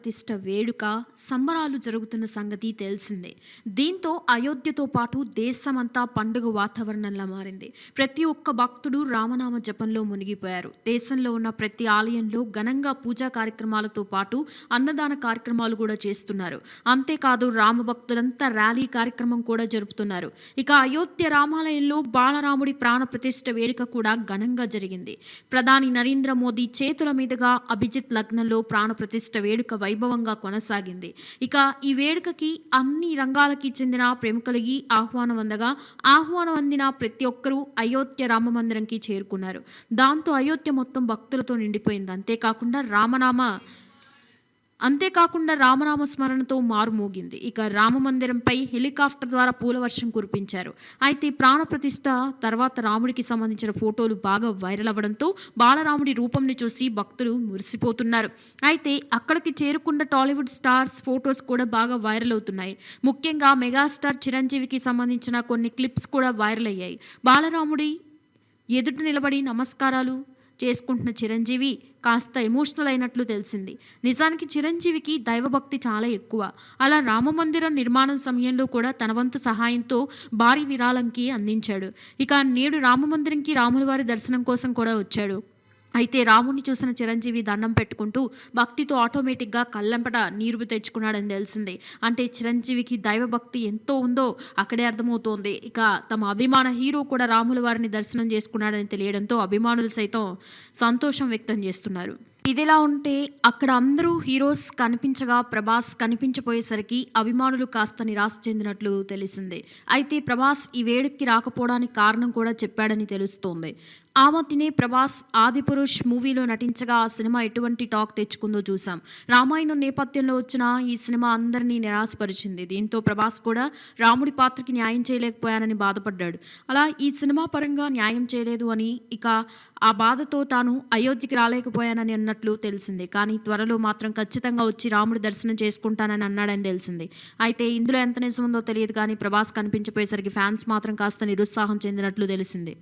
ప్రతిష్ట వేడుక సంబరాలు జరుగుతున్న సంగతి తెలిసిందే. దీంతో అయోధ్యతో పాటు దేశమంతా పండుగ వాతావరణంలా మారింది. ప్రతి ఒక్క భక్తుడు రామనామ జపంలో మునిగిపోయారు. దేశంలో ఉన్న ప్రతి ఆలయంలో ఘనంగా పూజా కార్యక్రమాలతో పాటు అన్నదాన కార్యక్రమాలు కూడా చేస్తున్నారు. అంతేకాదు రామ భక్తులంతా ర్యాలీ కార్యక్రమం కూడా జరుపుతున్నారు. ఇక అయోధ్య రామాలయంలో బాలరాముడి ప్రాణ ప్రతిష్ట వేడుక కూడా ఘనంగా జరిగింది. ప్రధాని నరేంద్ర మోదీ చేతుల మీదుగా అభిజిత్ లగ్నంలో ప్రాణ ప్రతిష్ట వేడుక వైభవంగా కొనసాగింది. ఇక ఈ వేడుకకి అన్ని రంగాలకి చెందిన ప్రముఖులకి ఆహ్వానం అందగా ఆహ్వానం అందిన ప్రతి ఒక్కరూ అయోధ్య రామ మందిరంకి చేరుకున్నారు. దాంతో అయోధ్య మొత్తం భక్తులతో నిండిపోయింది. అంతేకాకుండా రామనామ అంతేకాకుండా రామనామ స్మరణతో మారుమోగింది ఇక రామ మందిరంపై హెలికాప్టర్ ద్వారా పూల వర్షం కురిపించారు. అయితే ప్రాణప్రతిష్ఠ తర్వాత రాముడికి సంబంధించిన ఫోటోలు బాగా వైరల్ అవ్వడంతో బాలరాముడి రూపంని చూసి భక్తులు మురిసిపోతున్నారు. అయితే అక్కడికి చేరుకున్న టాలీవుడ్ స్టార్స్ ఫొటోస్ కూడా బాగా వైరల్ అవుతున్నాయి. ముఖ్యంగా మెగాస్టార్ చిరంజీవికి సంబంధించిన కొన్ని క్లిప్స్ కూడా వైరల్ అయ్యాయి. బాలరాముడి ఎదుట నిలబడి నమస్కారాలు చేసుకుంటున్న చిరంజీవి కాస్త ఎమోషనల్ అయినట్లు తెలిసింది. నిజానికి చిరంజీవికి దైవభక్తి చాలా ఎక్కువ. అలా రామమందిరం నిర్మాణం సమయంలో కూడా తన వంతు సహాయంతో భారీ విరాళంకి అందించాడు. ఇక నేడు రామమందిరంకి రాముల వారి దర్శనం కోసం కూడా వచ్చాడు. అయితే రాముని చూసిన చిరంజీవి దండం పెట్టుకుంటూ భక్తితో ఆటోమేటిక్గా కళ్ళంపట నీరు తెచ్చుకున్నాడని తెలిసింది. అంటే చిరంజీవికి దైవభక్తి ఎంతో ఉందో అక్కడే అర్థమవుతోంది. ఇక తమ అభిమాన హీరో కూడా రాముల వారిని దర్శనం చేసుకున్నాడని తెలియడంతో అభిమానులు సైతం సంతోషం వ్యక్తం చేస్తున్నారు. ఇదిలా ఉంటే అక్కడ అందరూ హీరోస్ కనిపించగా ప్రభాస్ కనిపించపోయేసరికి అభిమానులు కాస్త నిరాశ చెందినట్లు తెలిసింది. అయితే ప్రభాస్ ఈ వేడుక్కి రాకపోవడానికి కారణం కూడా చెప్పాడని తెలుస్తోంది. ఆ మధ్యనే ప్రభాస్ ఆదిపురుష్ మూవీలో నటించగా ఆ సినిమా ఎటువంటి టాక్ తెచ్చుకుందో చూసాం. రామాయణం నేపథ్యంలో వచ్చిన ఈ సినిమా అందరినీ నిరాశపరిచింది. దీంతో ప్రభాస్ కూడా రాముడి పాత్రకి న్యాయం చేయలేకపోయానని బాధపడ్డాడు. అలా ఈ సినిమా పరంగా న్యాయం చేయలేదు అని ఇక ఆ బాధతో తాను అయోధ్యకి రాలేకపోయానని అన్నట్లు తెలిసింది. కానీ త్వరలో మాత్రం ఖచ్చితంగా వచ్చి రాముడి దర్శనం చేసుకుంటానని అన్నాడని తెలిసింది. అయితే ఇందులో ఎంత నిజం ఉందో తెలియదు కానీ ప్రభాస్ కనిపించిపోయేసరికి ఫ్యాన్స్ మాత్రం కాస్త నిరుత్సాహం చెందినట్లు తెలిసింది.